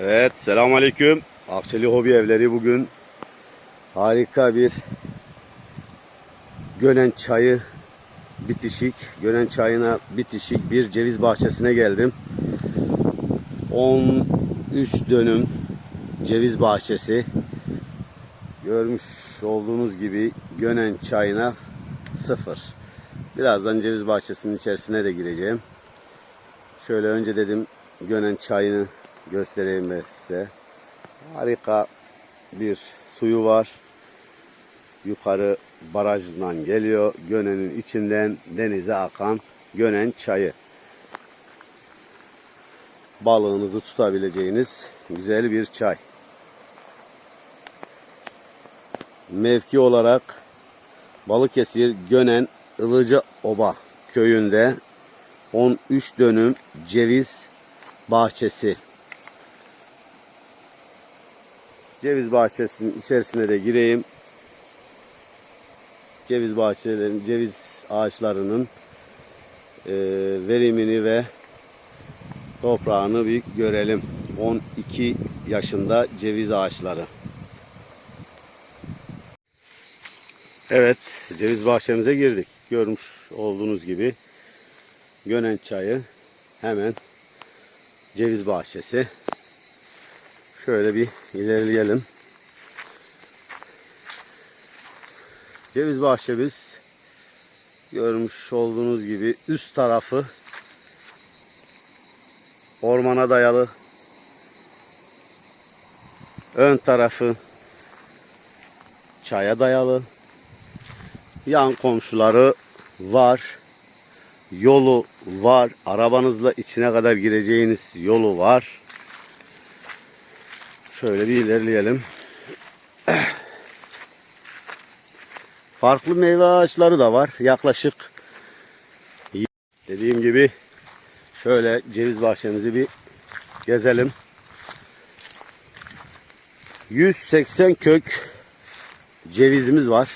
Evet, selamünaleyküm. Akçeli Hobi Evleri bugün harika bir Gönen çayı bitişik, Gönen çayına bitişik bir ceviz bahçesine geldim. 13 dönüm ceviz bahçesi. Görmüş olduğunuz gibi Gönen çayına sıfır. Birazdan ceviz bahçesinin içerisine de gireceğim. Şöyle önce dedim Gönen çayını göstereyim size. Harika bir suyu var. Yukarı barajdan geliyor. Gönen'in içinden denize akan Gönen çayı. Balığınızı tutabileceğiniz güzel bir çay. Mevki olarak Balıkesir Gönen Ilıca Oba köyünde 13 dönüm ceviz bahçesi. Ceviz bahçesinin içerisine de gireyim. Ceviz bahçelerinin, ceviz ağaçlarının e, verimini ve toprağını bir görelim. 12 yaşında ceviz ağaçları. Evet, ceviz bahçemize girdik. Görmüş olduğunuz gibi Gönen çayı hemen ceviz bahçesi. Şöyle bir ilerleyelim. Ceviz bahçemiz görmüş olduğunuz gibi üst tarafı ormana dayalı. Ön tarafı çaya dayalı. Yan komşuları var. Yolu var. Arabanızla içine kadar gireceğiniz yolu var. Şöyle bir ilerleyelim. Farklı meyve ağaçları da var. Yaklaşık dediğim gibi şöyle ceviz bahçemizi bir gezelim. 180 kök cevizimiz var.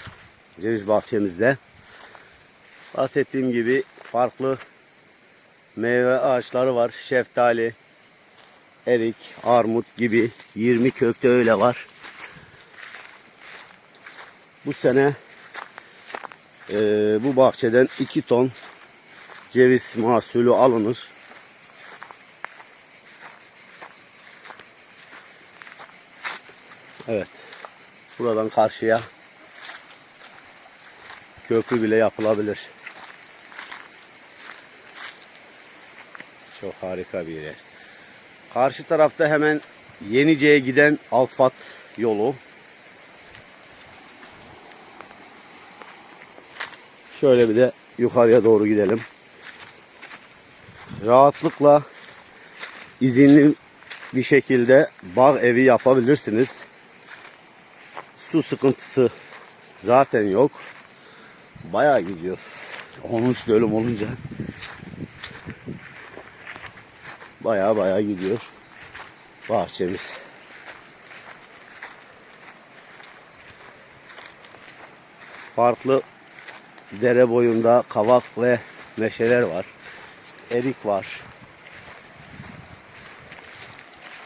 Ceviz bahçemizde. Bahsettiğim gibi farklı meyve ağaçları var. Şeftali, erik, armut gibi 20 kökte öyle var. Bu sene e, bu bahçeden 2 ton ceviz mahsulü alınır. Evet. Buradan karşıya köprü bile yapılabilir. Çok harika bir yer. Karşı tarafta hemen Yenice'ye giden asfalt yolu. Şöyle bir de yukarıya doğru gidelim. Rahatlıkla izinli bir şekilde bağ evi yapabilirsiniz. Su sıkıntısı zaten yok. Bayağı gidiyor. 13 dönüm olunca Baya baya gidiyor bahçemiz. Farklı dere boyunda kavak ve meşeler var. Erik var.